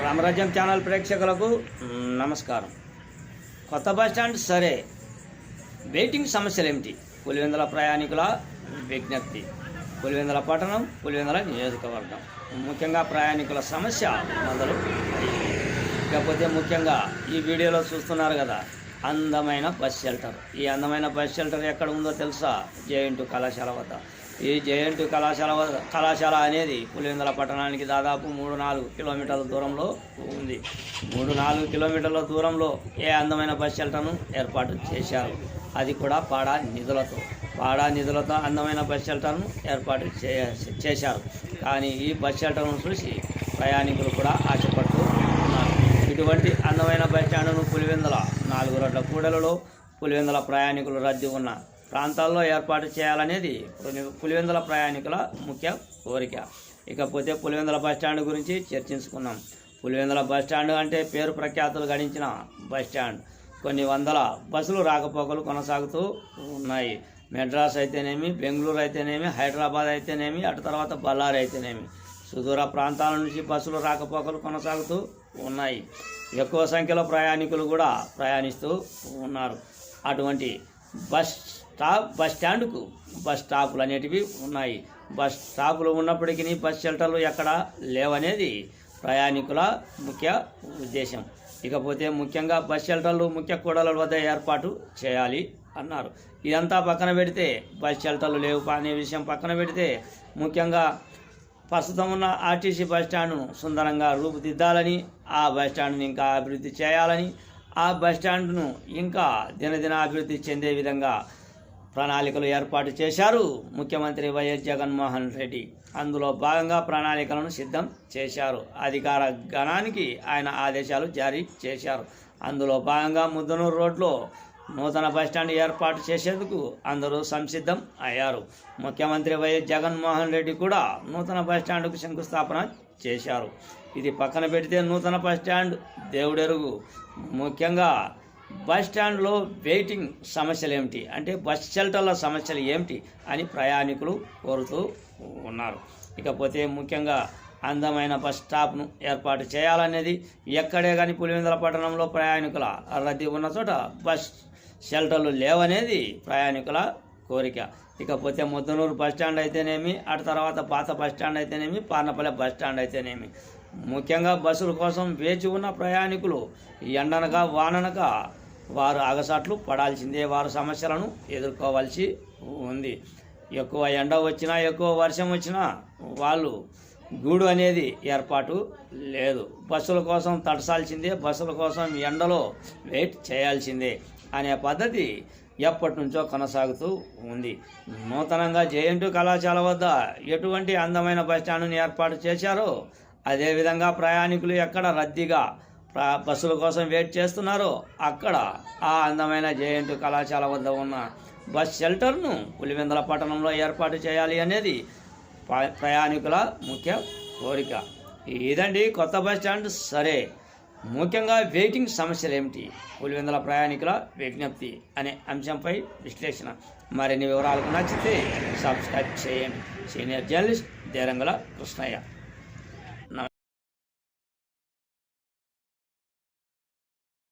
రామరాజ్యం channel ప్రేక్షకులకు నమస్కారం. కొత్త బస్ స్టాండ్ సరే. వెయిటింగ్ సమస్యలు ఏమిటి? పులివెందుల ప్రయాణికుల విజ్ఞప్తి. పులివెందుల పట్టణం పులివెందుల నియోజకవర్గం. ముఖ్యంగా ప్రయాణికుల సమస్య మొదలు. ఇకపోతే ముఖ్యంగా ఈ వీడియోలో చూస్తున్నారు కదా అందమైన బస్ షెల్టర్. ఈ అందమైన బస్ షెల్టర్ ఎక్కడ ఉందో తెలుసా? జేఎన్టు కళాశాల వద్ద. ఈ జేఎన్టు కళాశాల కళాశాల అనేది పులివెందుల పట్టణానికి దాదాపు మూడు నాలుగు కిలోమీటర్ల దూరంలో ఉంది. మూడు నాలుగు కిలోమీటర్ల దూరంలో ఏ అందమైన బస్ షెల్టర్ను ఏర్పాటు చేశారు? అది కూడా పాడా నిధులతో. పాడా నిధులతో అందమైన బస్ షెల్టర్ను ఏర్పాటు చే చేశారు. కానీ ఈ బస్ షెల్టర్ను చూసి ప్రయాణికులు కూడా ఆశపడుతూ ఉన్నారు. ఇటువంటి అందమైన బస్ స్టాండ్ను పులివెందుల నాలుగు రోడ్ల కూడలలో పులివెందుల ప్రయాణికులు రద్దీ ఉన్న ప్రాంతాల్లో ఏర్పాటు చేయాలనేది పులివెందుల ప్రయాణికుల ముఖ్య కోరిక. ఇకపోతే పులివెందుల బస్ స్టాండ్ గురించి చర్చించుకున్నాం. పులివెందుల బస్ స్టాండ్ అంటే పేరు ప్రఖ్యాతులు గడించిన బస్ స్టాండ్. కొన్ని వందల బస్సులు రాకపోకలు కొనసాగుతూ ఉన్నాయి. మెడ్రాస్ అయితేనేమి బెంగళూరు అయితేనేమి హైదరాబాద్ అయితేనేమి అటు తర్వాత బళ్ళారి అయితేనేమి. సుదూర ప్రాంతాల నుంచి బస్సులు రాకపోకలు కొనసాగుతూ ఉన్నాయి. ఎక్కువ సంఖ్యలో ప్రయాణికులు కూడా ప్రయాణిస్తూ ఉన్నారు. అటువంటి బస్ స్టాప్ బస్ స్టాండ్కు బస్ స్టాపులు అనేటివి ఉన్నాయి. బస్ స్టాపులు ఉన్నప్పటికీ బస్ షెల్టర్లు ఎక్కడ లేవనేది ప్రయాణికుల ముఖ్య ఉద్దేశం. ఇకపోతే ముఖ్యంగా బస్ షెల్టర్లు ముఖ్య కూడల వద్ద ఏర్పాటు చేయాలి అన్నారు. ఇదంతా పక్కన పెడితే బస్ షెల్టర్లు లేవు అనే విషయం పక్కన పెడితే ముఖ్యంగా ప్రస్తుతం ఉన్న ఆర్టీసీ బస్ స్టాండ్ను సుందరంగా రూపుదిద్దాలని ఆ బస్ స్టాండ్ని ఇంకా అభివృద్ధి చేయాలని ఆ బస్ స్టాండ్ను ఇంకా దినదిన అభివృద్ధి చెందే విధంగా ప్రణాళికలు ఏర్పాటు చేశారు ముఖ్యమంత్రి వైఎస్ జగన్మోహన్ రెడ్డి. అందులో భాగంగా ప్రణాళికలను సిద్ధం చేశారు. అధికార గణానికి ఆయన ఆదేశాలు జారీ చేశారు. అందులో భాగంగా ముద్దనూరు రోడ్లో నూతన బస్టాండ్ ఏర్పాటు చేసేందుకు అందరూ సంసిద్ధం అయ్యారు. ముఖ్యమంత్రి వైఎస్ జగన్మోహన్ రెడ్డి కూడా నూతన బస్టాండ్కు శంకుస్థాపన చేశారు. ఇది పక్కన పెడితే నూతన బస్టాండ్ దేవుడెరుగు. ముఖ్యంగా బస్ స్టాండ్లో వెయిటింగ్ సమస్యలు ఏమిటి? అంటే బస్ షెల్టర్ల సమస్యలు ఏమిటి అని ప్రయాణికులు కోరుతూ ఉన్నారు. ఇకపోతే ముఖ్యంగా అందమైన బస్ స్టాప్ను ఏర్పాటు చేయాలనేది ఎక్కడే కానీ పులివెందుల పట్టణంలో ప్రయాణికుల రద్దీ ఉన్న చోట బస్ షెల్టర్లు లేవనేది ప్రయాణికుల కోరిక. ఇకపోతే ముద్దనూరు బస్ స్టాండ్ అయితేనేమి అటు తర్వాత పాత బస్ స్టాండ్ అయితేనేమి పార్నపల్లె బస్ స్టాండ్ అయితేనేమి. ముఖ్యంగా బస్సుల కోసం వేచి ఉన్న ప్రయాణికులు ఎండనక వాననక వారు అగసాట్లు పడాల్సిందే. వారు సమస్యలను ఎదుర్కోవాల్సి ఉంది. ఎక్కువ ఎండ వచ్చినా ఎక్కువ వర్షం వచ్చినా వాళ్ళు గూడు అనేది ఏర్పాటు లేదు. బస్సుల కోసం తడసాల్సిందే. బస్సుల కోసం ఎండలో వెయిట్ చేయాల్సిందే. అనే పద్ధతి ఎప్పటి నుంచో కొనసాగుతూ ఉంది. నూతనంగా జేఎన్టు కళాశాల వద్ద ఎటువంటి అందమైన బస్ ఏర్పాటు చేశారో అదేవిధంగా ప్రయాణికులు ఎక్కడ రద్దీగా బస్సుల కోసం వెయిట్ చేస్తున్నారో అక్కడ ఆ అందమైన జేఎన్టు కళాశాల వద్ద ఉన్న బస్ షెల్టర్ను పులివెందల పట్టణంలో ఏర్పాటు చేయాలి అనేది ప్రయాణికుల ముఖ్య కోరిక. ఇదండి కొత్త బస్ స్టాండ్ సరే. ముఖ్యంగా వెయిటింగ్ సమస్యలు ఏమిటి? పులివెందుల ప్రయాణికుల విజ్ఞప్తి అనే అంశంపై విశ్లేషణ. మరిన్ని వివరాలకు నచ్చితే సబ్స్క్రైబ్ చేయండి. Senior journalist Derangula Krishnaiah.